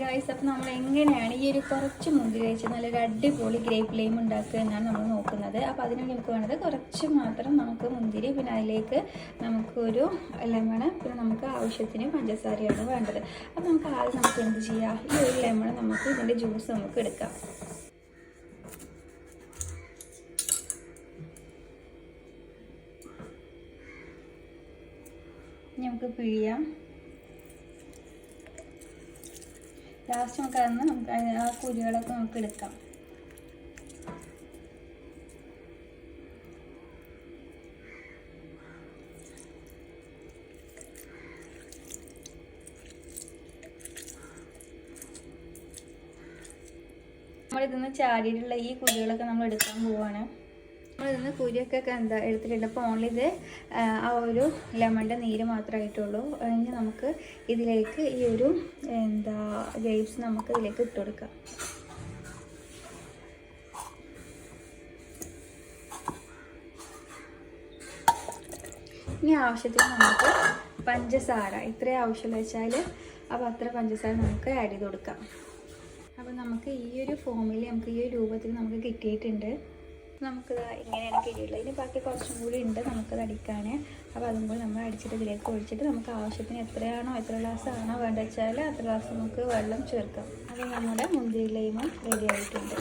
Guys അപ്പം നമ്മൾ എങ്ങനെയാണ് ഈ ഒരു കുറച്ച് മുന്തിരി കഴിച്ച് നല്ലൊരു അടിപൊളി ഗ്രേപ്പ് ലൈം ഉണ്ടാക്കുക എന്നാണ് നമ്മൾ നോക്കുന്നത്. അപ്പോൾ അതിന് നമുക്ക് വേണ്ടത് കുറച്ച് മാത്രം നമുക്ക് മുന്തിരി പിന്നെ അതിലേക്ക് നമുക്കൊരു ലെമൺ പിന്നെ നമുക്ക് ആവശ്യത്തിന് പഞ്ചസാരയാണ് വേണ്ടത്. അപ്പോൾ നമുക്ക് ആദ്യം നമുക്ക് എന്ത് ചെയ്യാം? ഈ ഒരു ലെമൺ നമുക്ക് ഇതിന്റെ ജ്യൂസ് നമുക്ക് എടുക്കാം. നമുക്ക് പിഴിയാം. ലാസ്റ്റ് നമുക്ക് അതിന് നമുക്ക് ആ കുരുകളൊക്കെ നമുക്ക് എടുക്കാം. നമ്മളിതൊന്ന് ചാടിയിട്ടുള്ള ഈ കുരുകളൊക്കെ നമ്മൾ എടുക്കാൻ പോവാണ്. ഇതിന്ന് കുരിയൊക്കെ എന്താ എടുത്തിട്ടുണ്ട് അപ്പോൾ ഓൺലി ഇത് ആ ഒരു ലെമണിന്റെ നീര് മാത്രമായിട്ടുള്ളൂ ഇനി നമുക്ക് ഇതിലേക്ക് ഈ ഒരു എന്താ ഗ്രേപ്സ് നമുക്ക് ഇതിലേക്ക് ഇട്ട് കൊടുക്കാം. ഇനി ആവശ്യത്തിന് നമുക്ക് പഞ്ചസാര ഇത്രയും ആവശ്യമുള്ള വെച്ചാൽ അപ്പോൾ അത്ര പഞ്ചസാര നമുക്ക് ആഡ് ചെയ്ത് കൊടുക്കാം. അപ്പോൾ നമുക്ക് ഈ ഒരു ഫോമിൽ നമുക്ക് ഈ ഒരു രൂപത്തിൽ നമുക്ക് കിട്ടിയിട്ടുണ്ട്. നമുക്കിത് ഇങ്ങനെയാണ് കിഴിയുള്ളത് ഇനി ബാക്കി കുറച്ചും കൂടി ഉണ്ട് നമുക്കത് അടിക്കാൻ അപ്പോൾ അതും കൂടി നമ്മൾ അടിച്ചിട്ട് ഇതിലേക്ക് ഒഴിച്ചിട്ട് നമുക്ക് ആവശ്യത്തിന് എത്രയാണോ എത്ര ഗ്ലാസ് ആണോ വേണ്ടത് വെച്ചാൽ അത്ര ഗ്ലാസ് നമുക്ക് വെള്ളം ചേർക്കാം. അത് നമ്മുടെ മുന്തിരി ലൈമും റെഡി ആയിട്ടുണ്ട്.